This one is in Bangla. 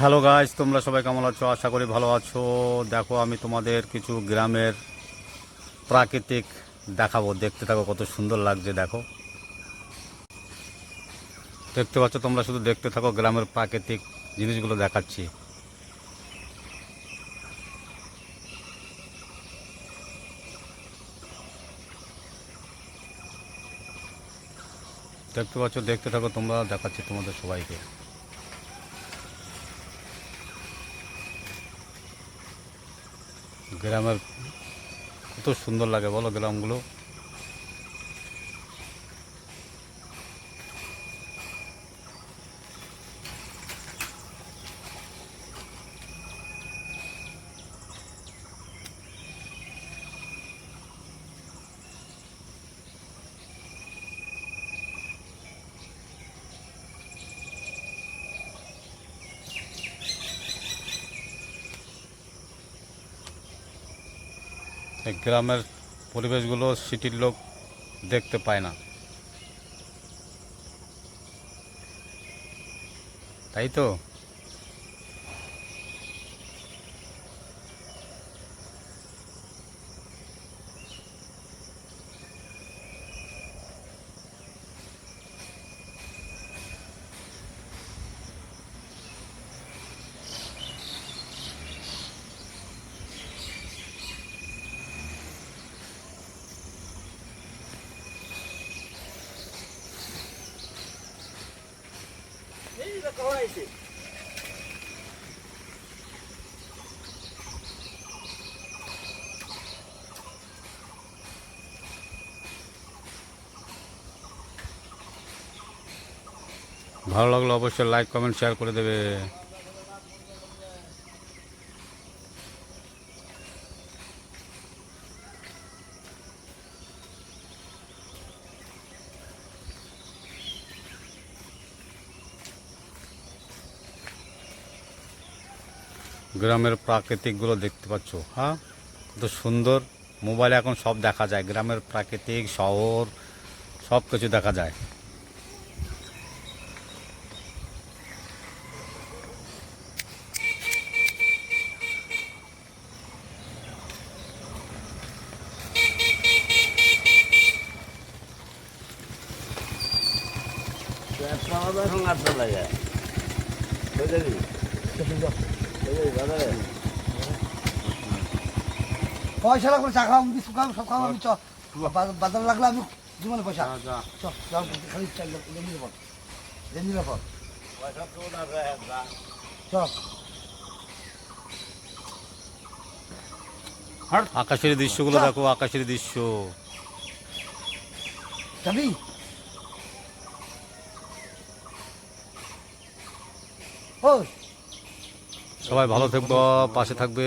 হ্যালো গাইজ তোমরা সবাই কেমন আছো? আশা করি ভালো আছো। দেখো, আমি তোমাদের কিছু গ্রামের প্রাকৃতিক দেখাবো। দেখতে থাকো, কত সুন্দর লাগছে, দেখো। দেখতে পাচ্ছ, তোমরা শুধু দেখতে থাকো, গ্রামের প্রাকৃতিক জিনিসগুলো দেখাচ্ছি। দেখতে পাচ্ছ, দেখতে থাকো, তোমরা দেখাচ্ছি তোমাদের সবাইকে। গ্রামের কত সুন্দর লাগে বলো গ্রামগুলো? এই গ্রামের পরিবেশগুলো সিটির লোক দেখতে পায় না। তাই তো? ভালো লাগল অবশ্যই লাইক কমেন্ট শেয়ার করে দেবে। গ্রামের প্রাকৃতিকগুলো দেখতে পাচ্ছ হ্যাঁ? কত সুন্দর। মোবাইলে এখন সব দেখা যায়, গ্রামের প্রাকৃতিক, শহর সব কিছু দেখা যায়। পয়সা লাগবে চা খাওয়া বিস্কুট খাওয়া সব খাওয়া আমি চ। বাজার লাগলে আমি জীবনে পয়সা। চ যাও খালি চাই পর লেমির পর চ। আকাশের দৃশ্যগুলো দেখো আকাশের দৃশ্য। যাবি? ও সবাই ভালো থাকব পাশে থাকবে।